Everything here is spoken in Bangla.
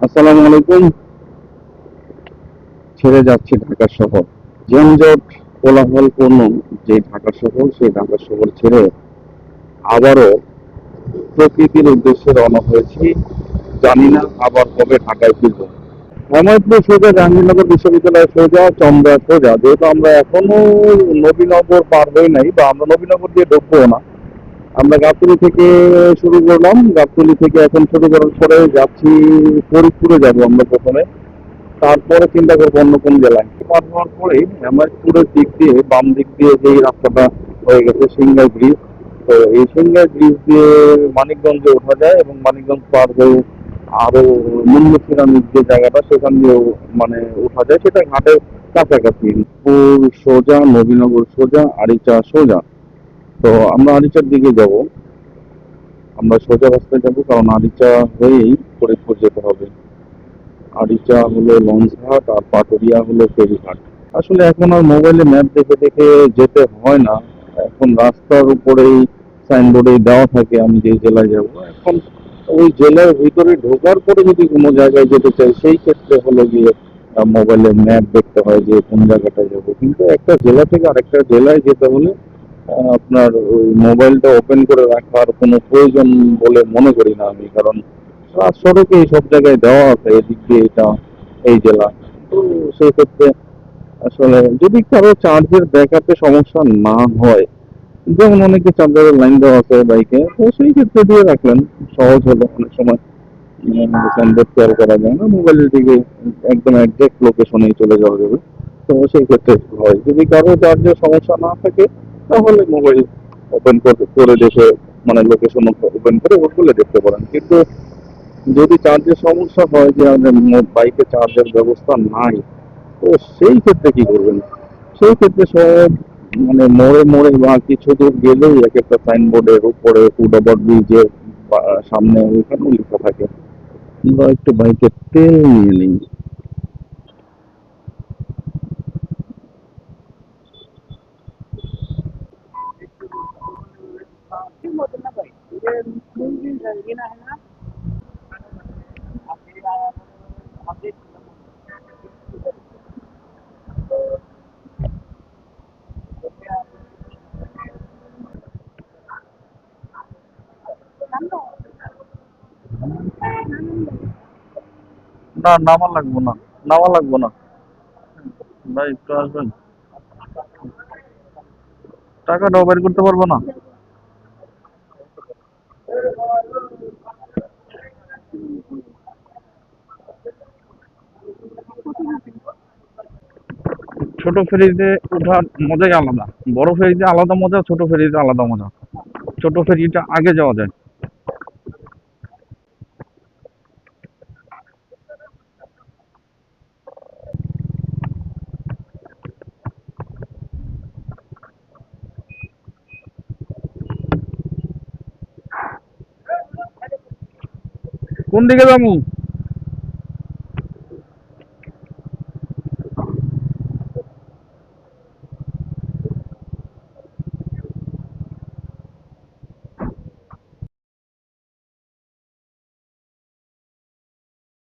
আসসালামু আলাইকুম। ছেড়ে যাচ্ছে ঢাকা শহর। যানজট কোলাহলপূর্ণ যে ঢাকা শহর, সেই ঢাকা শহর ছেড়ে আবারও প্রকৃতির উদ্দেশ্যে রওনা হয়েছি। জানি না আবার কবে ঢাকায় ফিরবো। হেমায়তপুর সোজা জাহাঙ্গীরনগর বিশ্ববিদ্যালয় সোজা, চন্দ্রা সোজা। যেহেতু আমরা এখনও নবীনগর পার হই নাই বা আমরা নবীনগর দিয়ে ঢুকবো না আমরা গাবতলি থেকে শুরু করলাম। গাবতলি থেকে এখন শুরু করার পরে যাচ্ছি ফরিদপুরে যাব আমরা প্রথমে। তারপরে চিন্তা করব অন্য কোন জেলায়। পার হওয়ার পরে পরেই পুরো দিক দিয়ে, বাম দিক দিয়ে যেই রাস্তাটা হয়ে গেছে সিংগাই ব্রিজ তো এই সিংগাই ব্রিজ দিয়ে মানিকগঞ্জে ওঠা যায় এবং মানিকগঞ্জ পার হয়ে আরও মুন্নসিরামিক যে জায়গাটা, সেখান দিয়েও মানে ওঠা যায়। সেটা ঘাটের কাছাকাছি। সোজা, নবীনগর সোজা, আরিচা সোজা। তো আমরা আরিচার দিকে যাব। আমরা সোজা রাস্তায় যাব, কারণ আরিচা হয়েই ফরিদপুর যেতে হবে। আরিচা হলো লঞ্চঘাট আর পাটুরিয়া হলো ফেরিঘাট। আসলে এখন আর মোবাইলে ম্যাপ দেখে দেখে যেতে হয় না। এখন রাস্তার উপরেই সাইনবোর্ডে দেওয়া থাকে, আমি যে জেলায় যাব। এখন ওই জেলার ভিতরে ঢোকার পরে যদি কোনো জায়গায় যেতে চাই, সেই ক্ষেত্রে হলো গিয়ে মোবাইলে ম্যাপ দেখতে হয় যে কোন জায়গাটায় যাব। কিন্তু একটা জেলা থেকে আরেকটা জেলায় যেতে হলে আপনার ওই মোবাইলটা ওপেন করে রাখার কোনো প্রয়োজন বলে মনে করি না আমি, কারণ সড়কে এই সব জায়গায় দেওয়া আছে, এদিক দিয়ে এটা, এই জেলা। তো সেই ক্ষেত্রে আসলে যদি কারও চার্জের ব্যাকআপে সমস্যা না হয়, যেমন অনেকে চার্জারের লাইন দেওয়া আছে বাইকে তো সেই ক্ষেত্রে দিয়ে রাখলেন, সহজ হলো অনেক সময়। সাইনবোর্ড করা যায় না মোবাইলের দিকে একদম একজ্যাক্ট লোকেশনেই চলে যাওয়া যাবে। তো সেই ক্ষেত্রে হয়। যদি কারও চার্জের সমস্যা না থাকে তাহলে মোবাইল ওপেন করে দেখে মানে লোকেশন ওপেন করে ওগুলো দেখতে পারেন। কিন্তু যদি চার্জের সমস্যা হয়, যে বাইকে চার্জের ব্যবস্থা নাই, তো সেই ক্ষেত্রে কি করবেন? সেই ক্ষেত্রে সব মানে মোড়ে মোড়ে বা কিছু দূর গেলেই এক একটা সাইনবোর্ডের উপরে ফুড ওভার ব্রিজের সামনে ওইখানেও লেখা থাকে। আমরা একটু বাইকের তেল নিয়ে নিই। रंगीन आहे ना आपले না নামা লাগবো না নামা লাগবো না ভাই একটু আসবেন টাকাটাও বের করতে পারবো না ছোট ফেরিতে ওঠার মজাই আলাদা। বড় ফেরিতে আলাদা মজা, ছোট ফেরিতে আলাদা মজা। ছোট ফেরিটা আগে যাওয়া যায়। কোন দিকে যাব?